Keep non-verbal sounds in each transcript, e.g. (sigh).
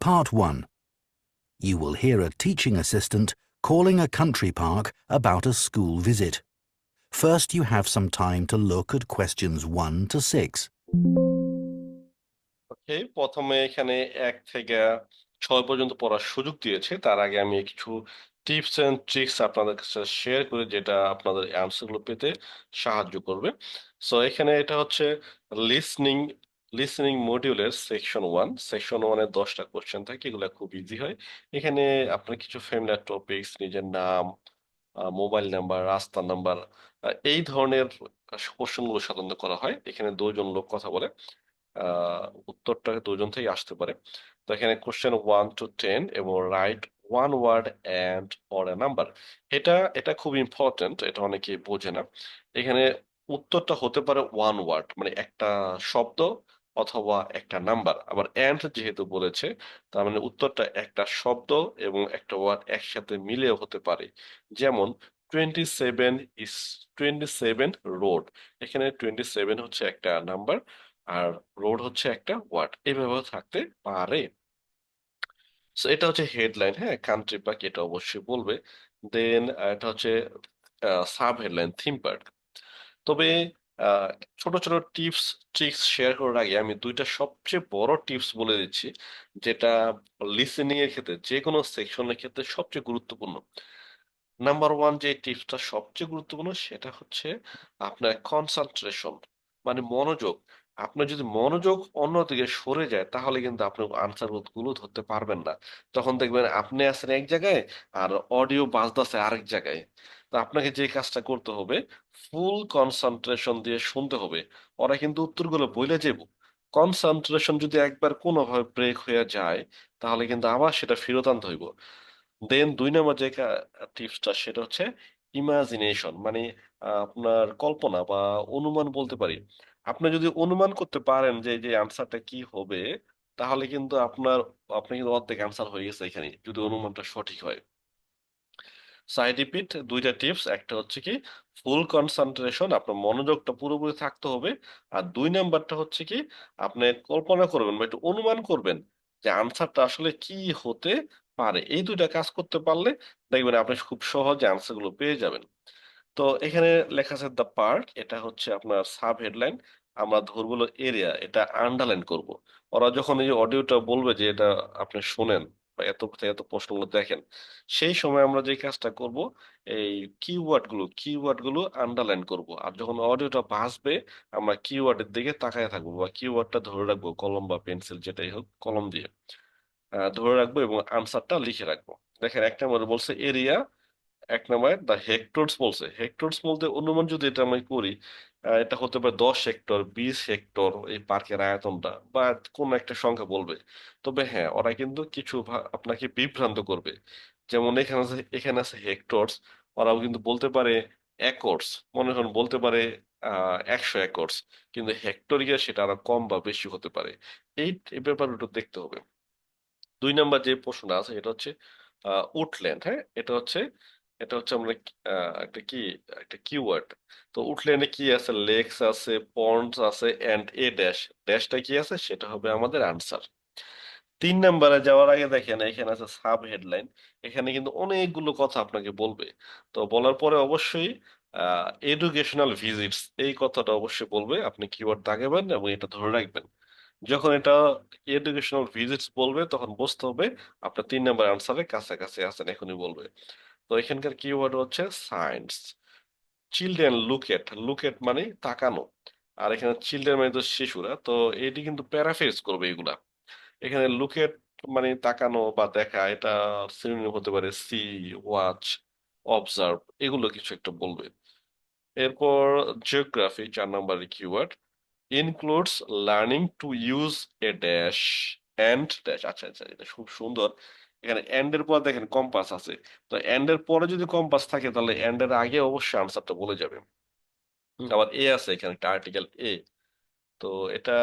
Part 1. You will hear a teaching assistant calling a country park about a school visit. First, you have some time to look at questions 1 to 6. ওকে প্রথমে এখানে এক থেকে ছয় পর্যন্ত পড়ার সুযোগ দিয়েছে তার আগে আমি কিছু টিপস এন্ড ট্রিক্স আপনাদের কাছে শেয়ার করি যেটা আপনাদের অ্যান্সার গুলো পেতে সাহায্য করবে সো এখানে এটা হচ্ছে লিসনিং লিসনিং মডিউলের সেকশন ওয়ান সেকশন ওয়ানে দশটা কোশ্চেন থাকে, এগুলো খুব ইজি হয়। এখানে আপনার কিছু ফ্যামিলিয়ার টপিকস নিজের নাম মোবাইল নাম্বার রাস্তার নাম্বার এই ধরনের কোশ্চেনগুলো সাধারণত করা হয়। এখানে দুজন লোক কথা বলে উত্তরটা দুজন থেকে আসতে পারে। তো এখানে কোশ্চেন ওয়ান টু টেন এবং write one word and or a number এটা এটা খুব ইম্পর্টেন্ট এটা অনেকে বোঝে না। এখানে উত্তরটা হতে পারে ওয়ান ওয়ার্ড মানে একটা শব্দ অথবা একটা নাম্বার। আবার অ্যান্ড যেহেতু বলেছে, তার মানে উত্তরটা একটা শব্দ এবং একটা ওয়ার্ড একসাথে মিলেও হতে পারে। যেমন twenty seven is twenty seven road এখানে টোয়েন্টি সেভেন হচ্ছে একটা নাম্বার আর রোড হচ্ছে একটা ওয়ার্ড এইভাবে থাকতে পারে। সো এটা হচ্ছে হেডলাইন হ্যাঁ? কান্ট্রি পার্ক এটা অবশ্যই বলবে। দেন এটা হচ্ছে সাব হেডলাইন থিম পার্ক তবে ছোট ছোট টিপস, ট্রিক্স শেয়ার করার আগে আমি দুইটা সবচেয়ে বড় টিপস বলে দিচ্ছি, যেটা লিসেনিং এর ক্ষেত্রে যে কোনো সেকশনের ক্ষেত্রে সবচেয়ে গুরুত্বপূর্ণ। নাম্বার ওয়ান যে টিপসটা সবচেয়ে গুরুত্বপূর্ণ, সেটা হচ্ছে আপনার কনসেন্ট্রেশন মানে মনোযোগ। আপনার যদি মনোযোগ অন্যদিকে সরে যায়, তাহলে কিন্তু আপনি আনসারগুলো ধরতে পারবেন না। তখন দেখবেন আপনি আছেন এক জায়গায়, আর অডিও বাজতেছে আরেক জায়গায়। আপনাকে যে কাজটা করতে হবে ফুল কনসেন্ট্রেশন দিয়ে শুনতে হবে। ওরা কিন্তু উত্তরগুলো বলে যাব কনসেন্ট্রেশন যদি একবার কোনোভাবে ব্রেক হয়ে যায়, তাহলে কিন্তু আবার সেটা ফেরত আনতে হইব। দেন দুই নম্বর যে টিপসটা সেটা হচ্ছে ইমাজিনেশন মানে আপনার কল্পনা বা অনুমান বলতে পারি। আপনি যদি অনুমান করতে পারেন যে যে আনসারটা কি হবে, তাহলে কিন্তু আপনার আপনি কিন্তু অর্ধেক আনসার হয়ে গেছে এখানে, যদি অনুমানটা সঠিক হয়। সাইড রিপিট দুইটা টিপস একটা হচ্ছে কি ফুল কনসেন্ট্রেশন আপনার মনোযোগটা পুরোপুরি থাকতে হবে। আর দুই নাম্বারটা হচ্ছে কি, আপনি কল্পনা করবেন বা একটু অনুমান করবেন যে আনসারটা আসলে কি হতে পারে। এই দুইটা কাজ করতে পারলে দেখবেন আপনি খুব সহজে আনসারগুলো পেয়ে যাবেন। তো এখানে লেখা আছে দ্য পার্ক এটা হচ্ছে আপনার সাব হেডলাইন আমরা ধরবো এরিয়া এটা আন্ডারলাইন করব। ওরা যখন এই অডিওটা বলবে যে এটা আপনি শুনেন এত এত প্রশ্নগুলো দেখেন, সেই সময় আমরা যে কাজটা করব, এই কিওয়ার্ডগুলো কিওয়ার্ডগুলো আন্ডারলাইন করব। আর যখন অডিওটা ভাসবে আমরা কিওয়ার্ডের দিকে তাকায় থাকব বা কিওয়ার্ডটা ধরে রাখব, কলম বা পেন্সিল যেটাই হোক, কলম দিয়ে ধরে রাখব এবং আনসারটা লিখে রাখব। দেখেন এক নম্বরে বলছে এরিয়া এক নম্বরে দ্য হেক্টরস বলছে। হেক্টরস বলতে অনুমান যদি এটা আমি করি এটা হতে পারে দশ হেক্টর, বিশ হেক্টর এই পার্কের আয়তনটা বা কোন একটা সংখ্যা বলবে। তবে হ্যাঁ ওরা কিন্তু কিছু আপনাকে বিভ্রান্ত করবে। যেমন এখানে আছে এখানে আছে হেক্টরস, ওরাও কিন্তু বলতে পারে একর্স, মনে করেন বলতে পারে, আহ, একশো একর্স। কিন্তু হেক্টরিয়া সেটা আরও কম বা বেশি হতে পারে। এই এই ব্যাপারটা দেখতে হবে। দুই নাম্বার যে প্রশ্নটা আছে, এটা হচ্ছে উডল্যান্ড হ্যাঁ? এটা হচ্ছে এটা হচ্ছে আমরা একটা কি, একটা কিওয়ার্ড তো উডল্যান্ডে কি আছে? লেকস আছে পন্ডস আছে এন্ড এ ড্যাশ ড্যাশটা কি আছে? সেটা হবে আমাদের আনসার তিন নাম্বারে যাওয়ার আগে দেখেন, এখানে আছে সাব হেডলাইন এখানে কিন্তু অনেকগুলো কথা আপনাকে বলবে। তো বলার পরে অবশ্যই এডুকেশনাল ভিজিটস এই কথাটা অবশ্যই বলবে। আপনি কিওয়ার্ড দাগাবেন এবং এটা ধরে রাখবেন। যখন এটা এডুকেশনাল ভিজিটস বলবে, তখন বুঝতে হবে আপনার তিন নাম্বার আনসারের কাছাকাছি আছেন, এখনই বলবে। তো এখানকার কিওয়ার্ড হচ্ছে science children look at look at মানে তাকানো। আর এখানে চিলড্রেন মানে তো শিশুরা, তো এটি কিন্তু প্যারাফ্রেজ করবে এগুলা। এখানে লুক এট মানে তাকানো বা দেখা, এটা সিনোনিম হতে পারে সি ওয়াচ অবজার্ভ এগুলো কিছু একটা বলবে। এরপর জিওগ্রাফি চার নম্বরের keyword includes learning to use a dash and dash আচ্ছা আচ্ছা এটা খুব সুন্দর। এখানে এন্ড এর পর দেখেন কম্পাস আছে। তো এন্ড এর পরে যদি কম্পাস থাকে তাহলে এন্ড এর আগে অবশ্যই আনসারটা বলে যাবে। আবার এ আছে এখানে একটা আর্টিকেল এ তো এটা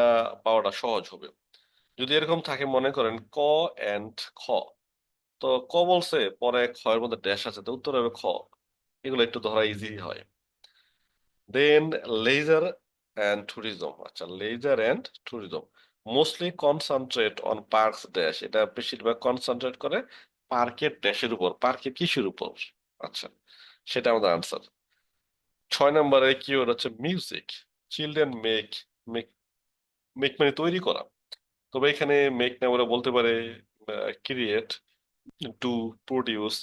পাওয়াটা সহজ হবে। যদি এরকম থাকে মনে করেন ক এন্ড খ। তো ক বলছে পরে খ এর মধ্যে ড্যাশ আছে তো উত্তর হবে খ। এগুলো একটু ধরা ইজি হয়। দেন লেজার অ্যান্ড ট্যুরিজম আচ্ছা leisure and tourism mostly concentrate on parks dash এটা বেশিরভাগ কনসেন্ট্রেট করে পার্কের ড্যাশের উপর। পার্কের কিসের উপর? আচ্ছা সেটা আমাদের আনসার ছয় নম্বরে কিওয়ার্ড হচ্ছে? Music children make make make মানে তৈরি করা। তবে এখানে মেক না বলে বলতে পারে ক্রিয়েট টু প্রডিউস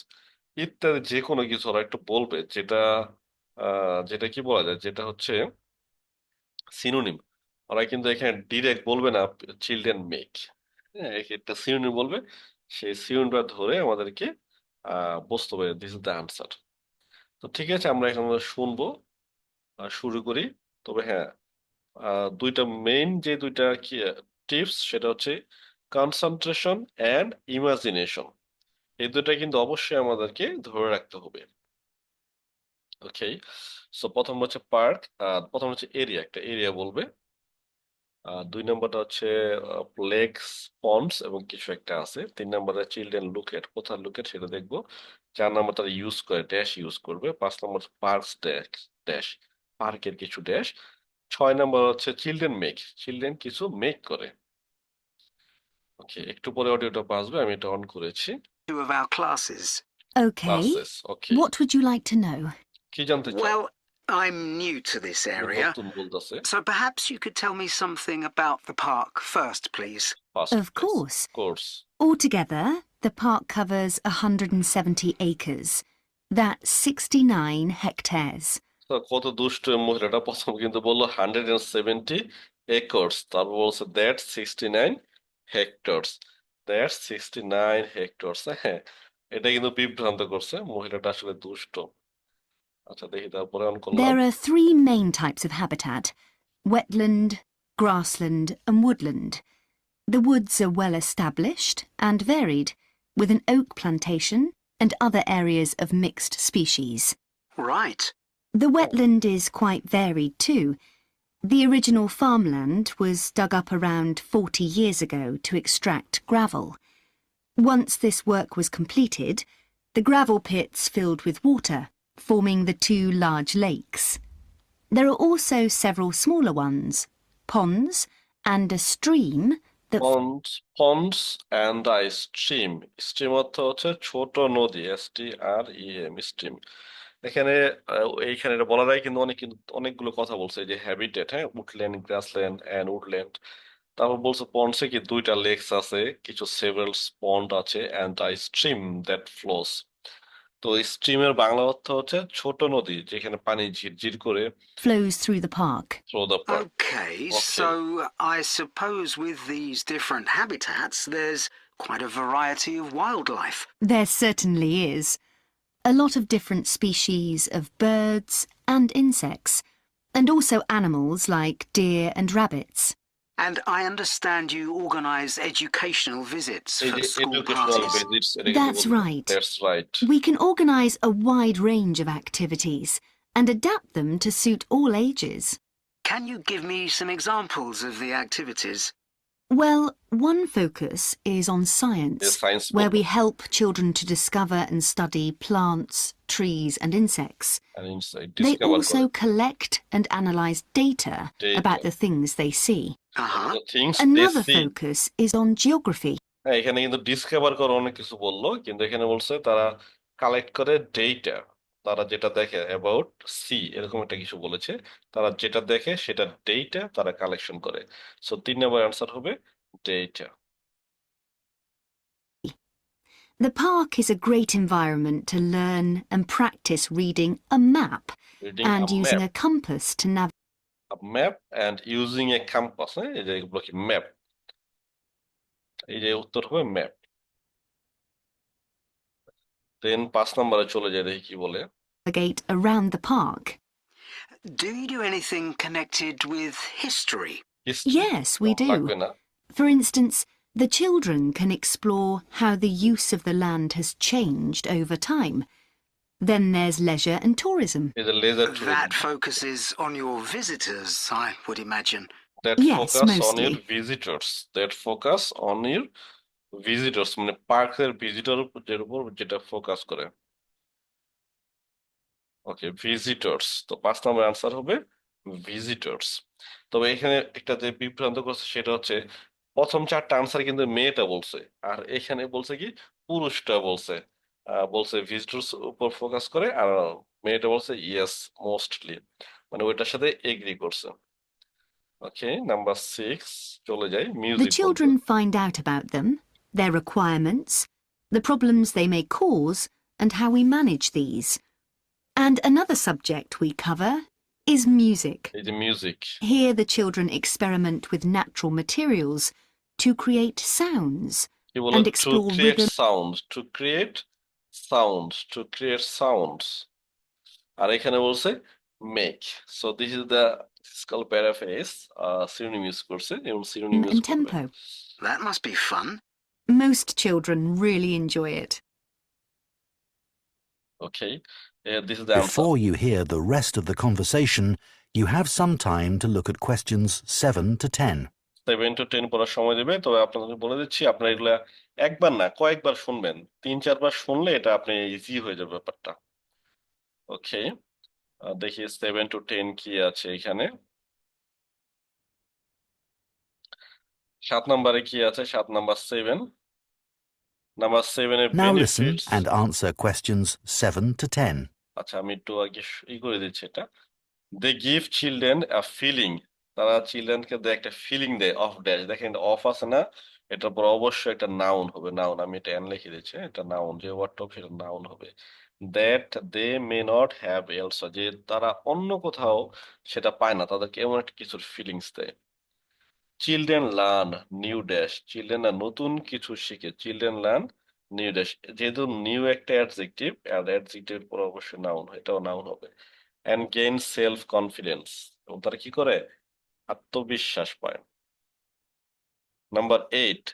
ইত্যাদি যে কোনো কিছু ওরা একটু বলবে। যেটা যেটা কি বলা যায়? যেটা হচ্ছে সিনোনিম ওরা কিন্তু এখানে ডিরেক্ট বলবে না চিলড্রেন মেক হ্যাঁ একটা সিনোনিম বলবে। সেই সিনোনিমটা ধরে আমাদেরকে বুঝতে হবে। দিস ইজ দ্য আনসার তো ঠিক আছে, আমরা এখন শুনব শুরু করি। তবে হ্যাঁ দুইটা মেইন যে দুইটা কি টিপস সেটা হচ্ছে কনসেন্ট্রেশন অ্যান্ড ইমাজিনেশন এই দুটা কিন্তু অবশ্যই আমাদেরকে ধরে রাখতে হবে। ওকে সো প্রথম হচ্ছে পার্ক প্রথম হচ্ছে এরিয়া একটা এরিয়া বলবে। দুই নম্বরটা হচ্ছে লেকস পন্ডস এবং কিছু একটা আছে। তিন নম্বরে চিলড্রেন লুকেট কোথায় লুকেট সেটা দেখব। চার নম্বর তারা ইউজ করে ড্যাশ ইউজ করবে। পাঁচ নম্বর পার্কস ড্যাশ ড্যাশ পার্কের কিছু ড্যাশ ছয় নম্বর হচ্ছে চিলড্রেন মেক চিলড্রেন কিছু মেক করে। ওকে একটু পরে অডিওটা বাজবে আমি এটা অন করেছি। Two of our classes. Okay. Classes okay What would you like to know? কি জানতে চাও? Well, I'm new to this area, নতুন বলতেছে so perhaps you could tell me something about the park first, please. Of course. Course Altogether, the park covers 170 acres. That's 69 hectares. তো কত দুষ্ট এই মহিলাটা প্রথম কিন্তু বললো হান্ড্রেড এন্ড সেভেন্টি একর্স তারপর বলছে that sixty nine hectares that sixty nine hectares হ্যাঁ এটা কিন্তু বিভ্রান্ত করছে মহিলাটা আসলে দুষ্ট there are three main types of habitat wetland, grassland, and woodland. The woods are well established and varied, with an oak plantation and other areas of mixed species. Right. The wetland is quite varied too. The original farmland was dug up around 40 years ago to extract gravel. Once this work was completed, the gravel pits filled with water, forming the two large lakes. There are also several smaller ones, ponds, and a stream that ponds ponds and a stream stream অর্থ হচ্ছে ছোট নদী S T R E M stream এখানে আহ, এইখানে এটা বলা যায় কিন্তু অনেক কিন্তু অনেকগুলো কথা বলছে এই যে হ্যাবিটেট হ্যাঁ উডল্যান্ড গ্রাসল্যান্ড অ্যান্ড উডল্যান্ড তারপর বলছে পন্ডসে কি দুইটা লেকস আছে কিছু সেভারাল পন্ড আছে and a stream that flows তো স্ট্রিমের বাংলা অর্থ হচ্ছে ছোট নদী যেখানে পানি ঝিরঝির করে flows through the park. Through the park Okay, Okay. so I suppose with these different habitats, there's quite a variety of wildlife. There certainly is. A lot of different species of birds and insects, and also animals like deer and rabbits. And I understand you organise educational visits for school parties. Visits, That's right. That's right. We can organise a wide range of activities and adapt them to suit all ages. Can you give me some examples of the activities? Well, one focus is on যে science, science where we help children to discover and study plants, trees, and insects. and insight They discover also করে collect and analyse data Data. about the things they see. Uh huh. the things they Another see focus is on geography. হ্যাঁ এখানে কিন্তু discover করে অনেক কিছু বললো কিন্তু এখানে বলছে তারা কালেক্ট করে ডেটা তারা যেটা দেখে অ্যাবাউট সি এরকম একটা কিছু বলেছে তারা যেটা দেখে সেটা ডেটা তারা কালেকশন করে সো তিন নম্বর অ্যান্সার হবে data The park is a great environment to learn and practice reading a map reading and আ using map a compass to navigate. a map and using a compass হ্যাঁ map এই যে উত্তর হবে map দেন পাঁচ নম্বরে চলে যায় দেখি কি বলে around the park. Do you do anything connected with history? History Yes, we do. লাগবে না For instance, the children can explore how the use of the land has changed over time. Then there's leisure and tourism. এই যে leisure That focuses on your visitors, I would imagine. that Yes, focus on your mostly. visitors that focus on your visitors মানে পার্কের visitor এর উপর যেটা focus করে। ওকে visitors তো পাঁচ নম্বর আনসার হবে ভিজিটর্স তবে এখানে একটা যে বিভ্রান্ত করছে সেটা হচ্ছে প্রথম চারটা আনসার কিন্তু মেয়েটা বলছে আর এখানে বলছে কি পুরুষটা বলছে। বলছে ভিজিটরস উপর ফোকাস করে আর মেয়েটা বলছে ইয়েস মোস্টলি মানে ওইটার সাথে এগ্রি করছে। ওকে নাম্বার সিক্স চলে যাই The music children find out about them, their requirements, the problems they may cause, and how we manage these. And another subject we cover is music. এই যে music Here, the children experiment with natural materials to create sounds. কি বলে And to explore create rhythm. Sound to create sound to create sounds আর এখানে বলছে make so this is the call paraphrase synonym use করছে এবং synonym use and করবে tempo. That must be fun. Most children really enjoy it. Okay this is the answer Before you hear the rest of the conversation, you have some time to look at questions 7 to 10. Seven to ten পড়ার সময় দেবে তবে আপনাদের বলে দিচ্ছি আপনারা এগুলা একবার না কয়েকবার শুনবেন তিন চারবার শুনলে এটা আপনি ইজি হয়ে যাবে ব্যাপারটা ওকে দেখি সেভেন টু টেন কি আছে এখানে সাত নম্বরে কি আছে? সাত নাম্বার সেভেন নাম্বার সেভেনের Now listen benefits and answer questions 7 to 10. আচ্ছা আমি একটু আগে স- ই করে দিচ্ছি এটা। They give children a feeling তারা চিলড্রেনকে দেয় একটা ফিলিং দেয় অফ ড্যাশ দেখেন অফ আছে না? এটার পর অবশ্যই একটা নাউন হবে। নাউন আমি এটা এন লিখে দিচ্ছি এটা নাউন যে ওয়ার্ডটা সেটা নাউন হবে। That they may not have else যে তারা অন্য কোথাও সেটা পায় না তাদেরকে এমন একটা কিছুর ফিলিংস দেয়। চিলড্রেন লার্ন নিউ ড্যাশ চিলড্রেনরা নতুন কিছু শিখে। চিলড্রেন লার্ন নিউ ড্যাশ যেহেতু নিউ একটা অ্যাডজেক্টিভ আর অ্যাডজেক্টিভ পর অবশ্যই নাউন এটাও নাউন হবে। অ্যান্ড গেইন সেলফ কনফিডেন্স এবং তারা কি করে? আত্মবিশ্বাস পায়। Number eight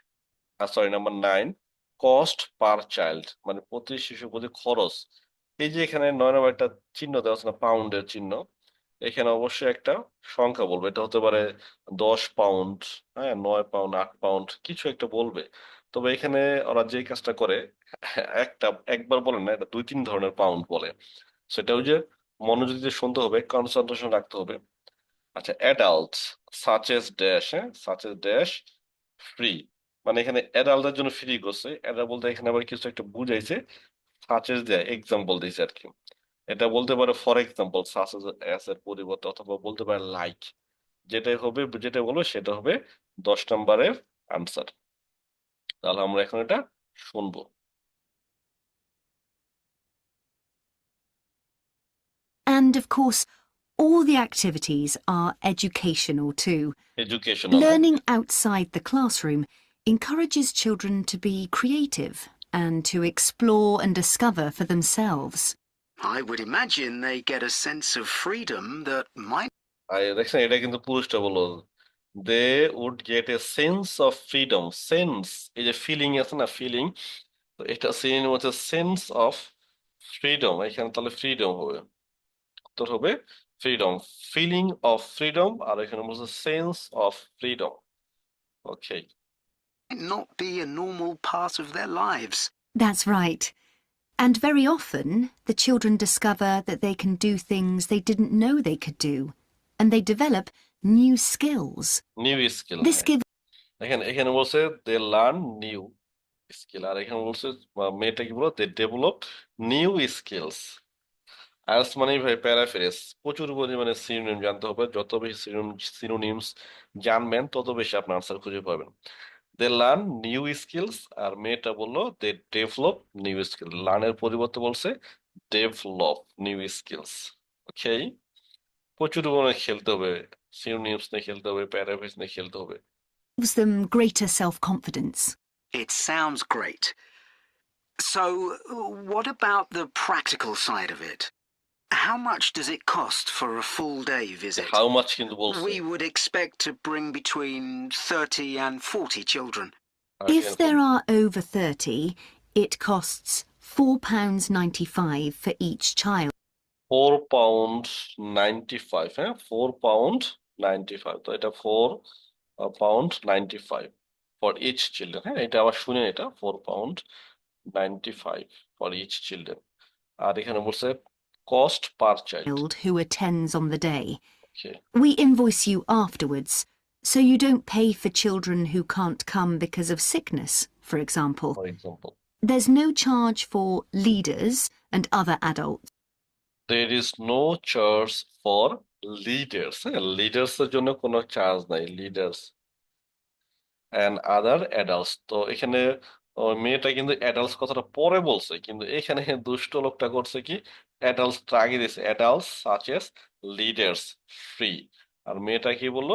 sorry number nine cost per child মানে প্রতি শিশু প্রতি খরচ। এই যে এখানে নয় নম্বর একটা চিহ্ন দেওয়া আছে না পাউন্ডের চিহ্ন। এখানে অবশ্যই একটা সংখ্যা বলবে। এটা হতে পারে দশ পাউন্ড হ্যাঁ নয় পাউন্ড আট পাউন্ড কিছু একটা বলবে। তবে এখানে ওরা যে কাজটা করে, একটা, একবার বলে না, এটা দুই তিন ধরনের পাউন্ড বলে। সেটা ওই যে মনোযোগ দিয়ে শুনতে হবে কনসেন্ট্রেশন রাখতে হবে। আচ্ছা অ্যাডাল্ট সাচ এস ড্যাশ হ্যাঁ সাচ এস ড্যাশ ফ্রি মানে এখানে অ্যাডাল্টের জন্য ফ্রি করছে। এটা বলতে এখানে আবার কিছু একটা বুঝাইছে সাচেস দেয় এক্সাম্পল দিয়েছে আর কি। এটা বলতে পারে ফর এক্সাম্পল সাচ এস এর পরিবর্তে অথবা বলতে পারে লাইক যেটাই হবে যেটা বলবো সেটা হবে দশ নম্বরের আনসার তাহলে আমরা এখন এটা শুনবো And of course, all the activities are educational too. Educational Learning outside the classroom encourages children to be creative and to explore and discover for themselves. I would imagine they get a sense of freedom that might আর দেখছেন এটা কিন্তু পুরুষটা বললো they would get a sense of freedom sense এই যে feeling আছে না feeling তো এটা সিন হচ্ছে সেন্স অফ ফ্রিডম এখানে তাহলে ফ্রিডম হবে উত্তর হবে ফ্রিডম ফিলিং অফ ফ্রিডম আর এখানে বলছে sense of freedom okay not be a normal part of their lives. That's right. And very often, the children discover that they can do things they didn't know they could do, and they develop new skills. New skill This gives এখানে এখানে বলছে they learn new skill আর এখানে বলছে মেয়েটা কি বলো? They develop new skills IELTS মানে ভাই প্যারাফ্রেজ প্রচুর পরিমাণে সিনোনিম জানতে হবে। যত বেশি সিনোনিমস জানবেন তত বেশি আপনার আনসার খুঁজে পাবেন। দে লার্ন নিউ স্কিলস আর মেয়েটা বললো দে ডেভেলপ নিউ স্কিল লার্নের পরিবর্তে বলছে ডেভেলপ নিউ স্কিলস ওকে প্রচুর পরিমাণে খেলতে হবে সিনোনিমস নিয়ে খেলতে হবে প্যারাফ্রেজ নিয়ে খেলতে হবে them greater self confidence. It sounds great. So, what about the practical side of it? How much does it cost for a full day visit? How much কিন্তু বলছে We would expect to bring between 30 and 40 children. R If এখানে there are over 30, it costs £4.95 for each child. Four pound ninety five হ্যাঁ four pound ninety five তো এটা four pound ninety five for each children হ্যাঁ এটা আবার শুনে এটা four pound ninety five for each children আর এখানে বলছে Cost per child who attends on the day. Okay We invoice you afterwards, So you don't pay for children who can't come because of sickness, for example. For example There's no charge for leaders and other adults. There is no charge for leaders হ্যাঁ leaders এর জন্য কোনো charge নাই leaders and other adults তো এখানে ও, মেয়েটা কিন্তু adults কথাটা পরে বলছে কিন্তু এখানে (laughs) দুষ্ট লোকটা করছে কি? অ্যাডাল্টস আগে দিয়েছে। Adults such as leaders free আর মেয়েটা কি বলল?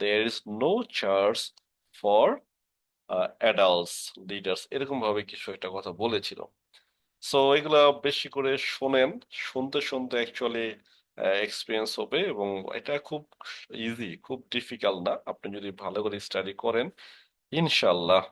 There is no charge for adults leaders এরকম ভাবে কিছু একটা কথা বলেছিল। সো এগুলা বেশি করে শোনেন। শুনতে শুনতে অ্যাকচুয়ালি এক্সপিরিয়েন্স হবে এবং এটা খুব ইজি খুব ডিফিকাল্ট না। আপনি যদি ভালো করে স্টাডি করেন ইনশাল্লাহ